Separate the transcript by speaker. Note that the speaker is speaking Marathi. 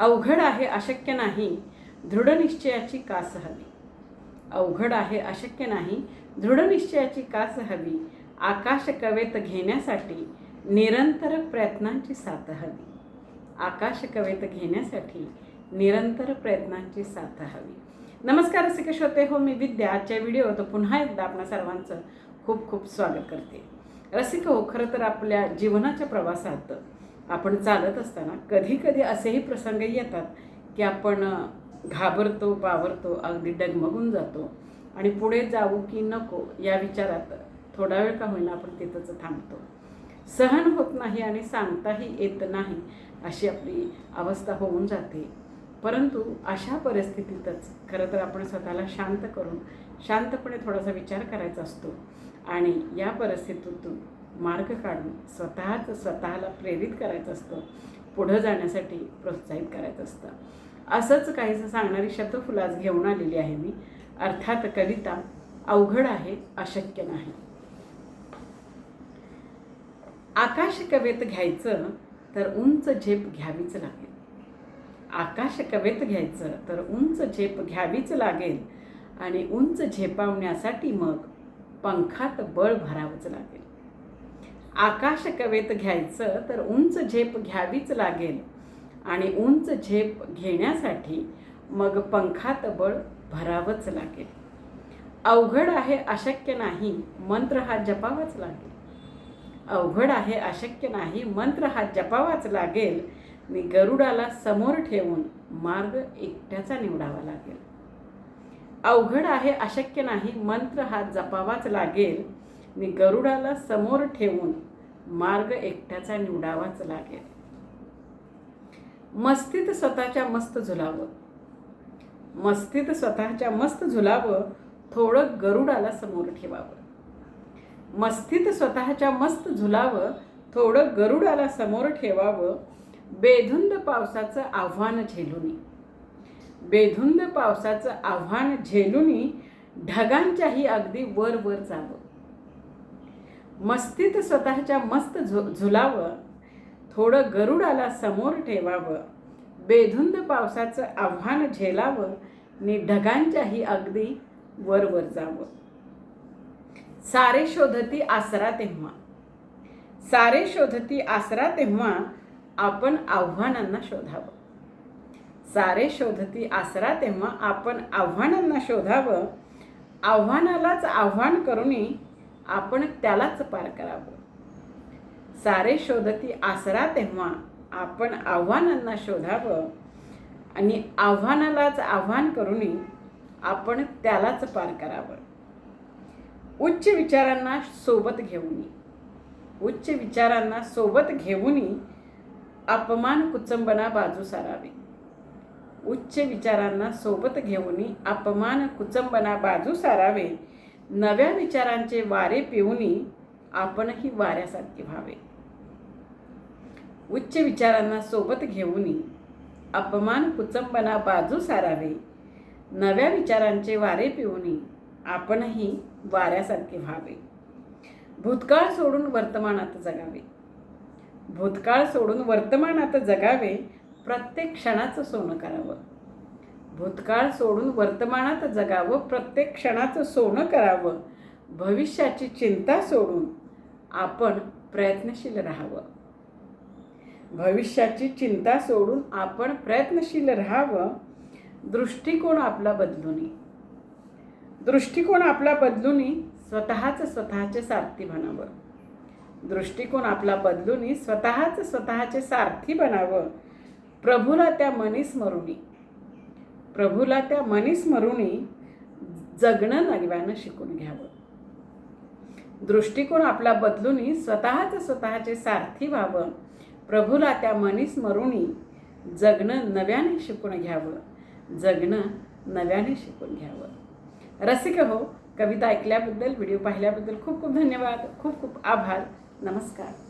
Speaker 1: अवघड आहे अशक्य नाही दृढनिश्चयाची कास हवी. अवघड आहे अशक्य नाही दृढनिश्चयाची कास हवी. आकाश कवेत घेण्यासाठी निरंतर प्रयत्नांची साथ हवी. आकाश कवेत घेण्यासाठी निरंतर प्रयत्नांची साथ हवी. नमस्कार रसिक श्रोते. हो मी विद्या. आजच्या व्हिडिओत पुन्हा एकदा आपणा सर्वांचं खूप खूप स्वागत करते. रसिक हो खरं तर आपल्या जीवनाच्या प्रवासात आपण चालत असताना कधी कधी असेही प्रसंग येतात की आपण घाबरतो बावरतो अगदी डगमगून जातो आणि पुढे जाऊ की नको या विचारात थोडा वेळ का होईना आपण तिथंच थांबतो. सहन होत नाही आणि सांगताही येत नाही अशी आपली अवस्था होऊन जाते. परंतु अशा परिस्थितीतच खरं तर आपण स्वतःला शांत करून शांतपणे थोडासा विचार करायचा असतो आणि या परिस्थितीतून मार्ग काढून स्वतःच स्वतःला प्रेरित करायचं असतं. पुढं जाण्यासाठी प्रोत्साहित करायचं असतं. असंच काहीसं सांगणारी शतफुलास घेऊन आलेली आहे मी. अर्थात कविता अवघड आहे अशक्य नाही. आकाश कवेत घ्यायचं तर उंच झेप घ्यावीच लागेल. आकाश कवेत घ्यायचं तर उंच झेप घ्यावीच लागेल. आणि उंच झेपावण्यासाठी मग पंखात बळ भरावंच लागेल. आकाश कवेत घ्यायचं तर उंच झेप घ्यावीच लागेल. आणि उंच झेप घेण्यासाठी मग पंखात बळ भरावंच लागेल. अवघड आहे अशक्य नाही मंत्र हा जपावाच लागेल. अवघड आहे अशक्य नाही मंत्र हा जपावाच लागेल. मी गरुडाला समोर ठेवून मार्ग एकट्याचा निवडावा लागेल. अवघड आहे अशक्य नाही मंत्र हा जपावाच लागेल. मी गरुडाला समोर ठेवून मार्ग एकट्याचा निवडावाच लागेल. मस्तीत स्वतःच्या मस्त झुलावं. मस्तीत स्वतःच्या मस्त झुलावं थोडं गरुडाला समोर ठेवावं. मस्तीत स्वतःच्या मस्त झुलावं थोडं गरुडाला समोर ठेवावं बेधुंद पावसाचं आव्हान झेलुनी. बेधुंद पावसाचं आव्हान झेलुनी ढगांच्याही अगदी वर वर जावं. मस्तीत स्वतःच्या मस्त झु झुलावं थोडं गरुडाला समोर ठेवावं बेधुंद पावसाचं आव्हान झेलावं नि ढगांच्याही अगदी वरवर जावं. सारे शोधती आसरा तेव्हा. सारे शोधती आसरा तेव्हा आपण आव्हानांना शोधावं. सारे शोधती आसरा तेव्हा आपण आव्हानांना शोधावं. आव्हानालाच आव्हान करूनही आपण त्यालाच पार करावं. सारे शोधती आसरा तेव्हा आपण आव्हानांना शोधावं आणि आव्हानालाच आव्हान करूनही आपण त्यालाच पार करावं. उच्च विचारांना सोबत घेऊन उच्च विचारांना सोबत घेऊनही अपमान कुचंबना बाजू सारावी. उच्च विचारांना सोबत घेऊनही अपमान कुचंबना बाजू सारावे. नव्या विचारांचे वारे पिऊनी आपणही वाऱ्यासारखे व्हावे. उच्च विचारांना सोबत घेऊनही अपमान कुचंबना बाजू सारावे. नव्या विचारांचे वारे पिऊनी आपणही वाऱ्यासारखे व्हावे. भूतकाळ सोडून वर्तमानात जगावे. भूतकाळ सोडून वर्तमानात जगावे प्रत्येक क्षणाचं सोनं करावं. भूतकाळ सोडून वर्तमानात जगावं प्रत्येक क्षणाचं सोनं करावं भविष्याची चिंता सोडून आपण प्रयत्नशील राहावं. भविष्याची चिंता सोडून आपण प्रयत्नशील राहावं दृष्टिकोन आपला बदलूनी दृष्टिकोन आपला बदलूनी स्वतःच स्वतःचे सारथी बनावं. दृष्टिकोन आपला बदलूनी स्वतःच स्वतःचे सारथी बनावं. प्रभूला त्या मनी स्मरुणी प्रभूला त्या मनीस्मरुणी जगणं नव्यानं शिकून घ्यावं. दृष्टिकोन आपला बदलूनही स्वतःच स्वतःचे सारथी व्हावं. प्रभूला त्या मनीस्मरुणी जगणं नव्याने शिकून घ्यावं. जगणं नव्याने शिकून घ्यावं. रसिक हो कविता ऐकल्याबद्दल व्हिडिओ पाहिल्याबद्दल खूप खूप धन्यवाद. खूप खूप आभार. नमस्कार.